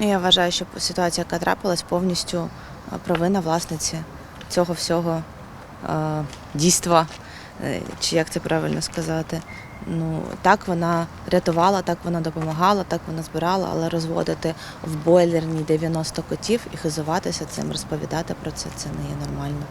Я вважаю, що ситуація, яка трапилась, повністю е, провина власниці цього всього е, дійства, е, чи як це правильно сказати. Ну так вона рятувала, так вона допомагала, так вона збирала, але розводити в бойлерні 90 котів і хизуватися цим, розповідати про це це не є нормально.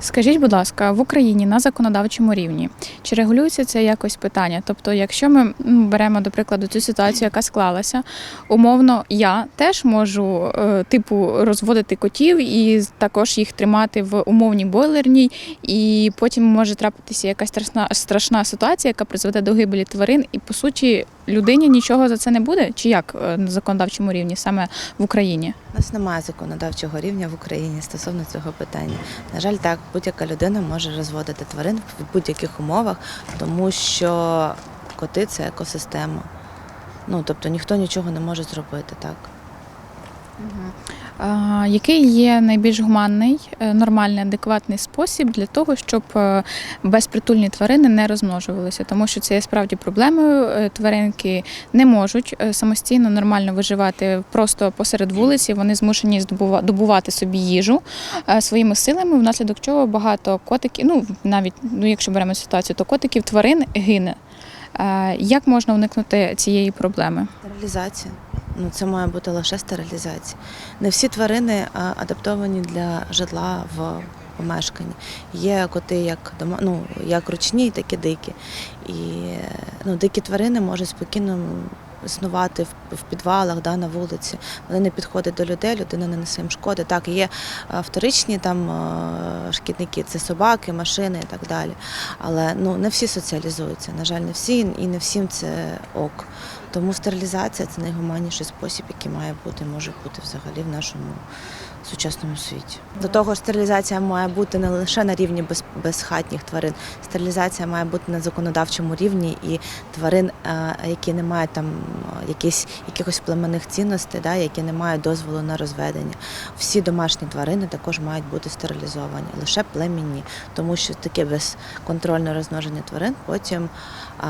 Скажіть, будь ласка, в Україні на законодавчому рівні чи регулюється це якось питання? Тобто, якщо ми беремо до прикладу цю ситуацію, яка склалася, умовно, я теж можу е, типу розводити котів і також їх тримати в умовній бойлерній, і потім може трапитися якась страшна страшна ситуація, яка призведе до гибелі тварин, і по суті людині нічого за це не буде? Чи як е, на законодавчому рівні саме в Україні? У нас немає законодавчого рівня в Україні стосовно цього питання. На жаль, так, будь-яка людина може розводити тварин в будь-яких умовах, тому що коти це екосистема. Ну, тобто ніхто нічого не може зробити так. А, Який є найбільш гуманний, е, нормальний, адекватний спосіб для того, щоб е, безпритульні тварини не розмножувалися? Тому що це є справді проблемою. Е, Тваринки не можуть е, самостійно нормально виживати просто посеред вулиці. Вони змушені добувати собі їжу е, своїми силами, внаслідок чого багато котиків, ну навіть ну, якщо беремо ситуацію, то котиків тварин гине. Е, Як можна уникнути цієї проблеми? Стерилізація. Ну, це має бути лише стерилізація. Не всі тварини адаптовані для житла в помешканні. Є коти як ну, як ручні, так і дикі. І е, ну, дикі тварини можуть спокійно існувати в, підвалах, да, на вулиці. Вони не підходять до людей, людина не несе їм шкоди. Так, є е, вторичні там е, шкідники, це собаки, машини і так далі. Але ну, не всі соціалізуються. На жаль, не всі і не всім це ок. Тому стерилізація це найгуманніший спосіб, який має бути, може бути взагалі в нашому сучасному світі. До того ж, стерилізація має бути не лише на рівні без, безхатніх тварин. Стерилізація має бути на законодавчому рівні і тварин, е, які не мають там е, якісь якихось племенних цінностей, да, які не мають дозволу на розведення. Всі домашні тварини також мають бути стерилізовані, лише племінні, тому що таке безконтрольне розмноження тварин потім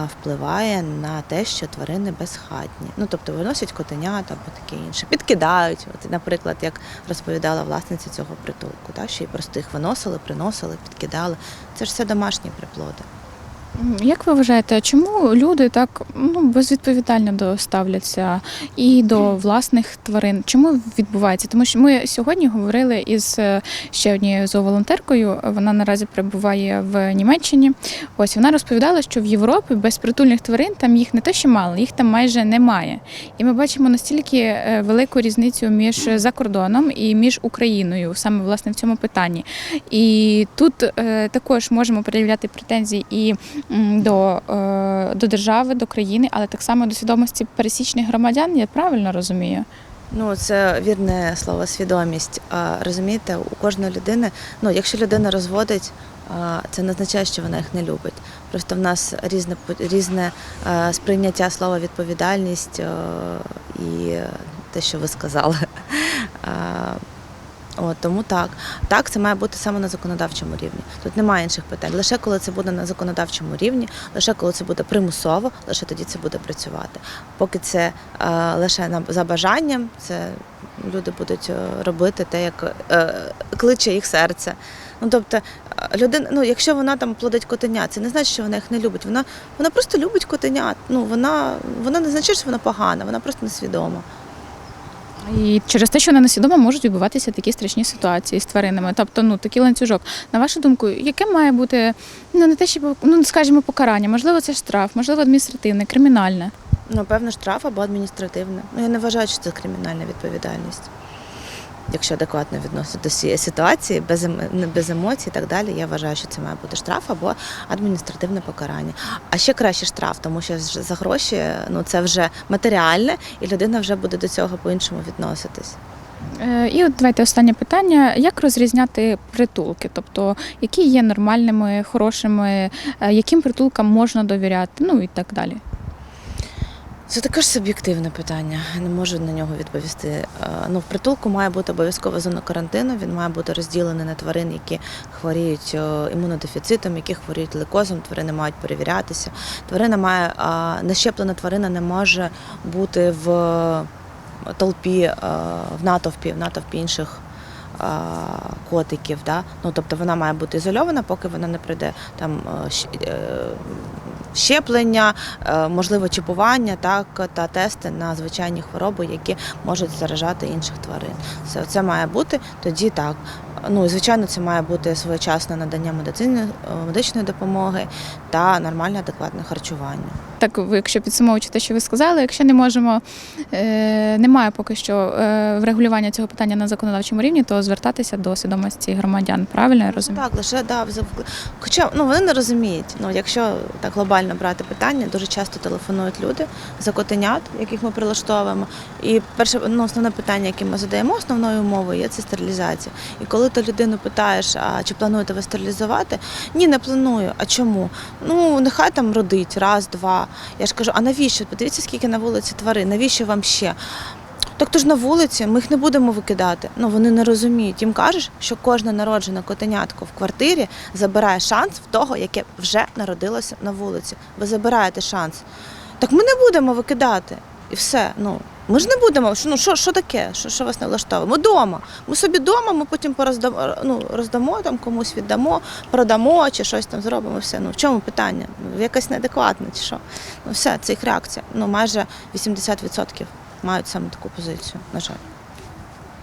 впливає на те, що тварини безхатні. Ну тобто виносять котенят або таке інше, підкидають. От, наприклад, як розповідала власниця цього притулку, Так? Ще й просто їх виносили, приносили, підкидали. Це ж все домашні приплоди. Як ви вважаєте, чому люди так ну, безвідповідально до- ставляться і до власних тварин? Чому відбувається? Тому що ми сьогодні говорили із е, ще однією зооволонтеркою. Вона наразі перебуває в Німеччині. Ось вона розповідала, що в Європі безпритульних тварин там їх не те, що мало, їх там майже немає. І ми бачимо настільки е, велику різницю між за кордоном і між Україною, саме власне в цьому питанні. І тут е, також можемо пред'являти претензії і до, е, до держави, до країни, але так само до свідомості пересічних громадян, я правильно розумію. Ну, це вірне слово свідомість. А, розумієте, у кожної людини, ну, якщо людина розводить, це не означає, що вона їх не любить. Просто в нас різне різне е, сприйняття слова відповідальність е, і те, що ви сказали. От, тому так. Так, це має бути саме на законодавчому рівні. Тут немає інших питань. Лише коли це буде на законодавчому рівні, лише коли це буде примусово, лише тоді це буде працювати. Поки це е, лише на, за бажанням, це люди будуть е, робити те, як е, кличе їх серце. Ну тобто, е, людина, ну якщо вона там плодить котеня, це не значить, що вона їх не любить. Вона, вона просто любить котенят. Ну вона, вона не значить, що вона погана, вона просто несвідома. І через те, що вони несвідомо можуть відбуватися такі страшні ситуації з тваринами, тобто ну такий ланцюжок. На вашу думку, яке має бути ну не те, що ну скажімо, покарання? Можливо, це штраф, можливо, адміністративне, кримінальне. Ну, певно, штраф або адміністративне. Ну, я не вважаю, що це кримінальна відповідальність. Якщо адекватно відносити до ситуації, без, ем- без емоцій і так далі, я вважаю, що це має бути штраф або адміністративне покарання. А ще краще штраф, тому що за гроші ну, це вже матеріальне, і людина вже буде до цього по-іншому відноситись. Е, І от давайте останнє питання: як розрізняти притулки? Тобто, які є нормальними, хорошими, е, яким притулкам можна довіряти, ну і так далі. Це також суб'єктивне питання. Не можу на нього відповісти. Е, Ну, в притулку має бути обов'язкова зона карантину. Він має бути розділений на тварин, які хворіють е, імунодефіцитом, які хворіють лейкозом. Тварини мають перевірятися. Тварина має а, нещеплена тварина не може бути в толпі, е, в натовпі, в натовпі інших. Котиків, да? ну тобто вона має бути ізольована, поки вона не пройде там е, е, щеплення, е, можливо, чіпування, так та тести на звичайні хвороби, які можуть заражати інших тварин. Це, це має бути тоді так. Ну і звичайно, це має бути своєчасне надання медицини, е, медичної допомоги та нормальне адекватне харчування. Так, якщо підсумовуючи те, що ви сказали, якщо не можемо, е, немає поки що е, врегулювання цього питання на законодавчому рівні, то звертатися до свідомості громадян. Правильно я розумію? Так, лише да, хоча ну вони не розуміють. Ну якщо так глобально брати питання, дуже часто телефонують люди за котенят, яких ми прилаштовуємо. І перше ну, основне питання, яке ми задаємо основною умовою, є це стерилізація. І коли ти людину питаєш, а чи плануєте ви стерилізувати? Ні, не планую. А чому? Ну нехай там родить раз, два. Я ж кажу, а навіщо? Подивіться, скільки на вулиці тварин, навіщо вам ще? Так то ж на вулиці ми їх не будемо викидати. Ну вони не розуміють. Їм кажеш, що кожне народжене котенятко в квартирі забирає шанс в того, яке вже народилося на вулиці. Ви забираєте шанс. Так ми не будемо викидати. І все. Ну ми ж не будемо. Ну що, що таке? Що, що вас не влаштовує? Ми вдома. Ми собі вдома, ми потім пороздамо, ну, роздамо там комусь віддамо, продамо чи щось там зробимо. Все. Ну в чому питання? Ну, якась неадекватна чи що? Ну все, це їх реакція. Ну майже 80% мають саме таку позицію, на жаль.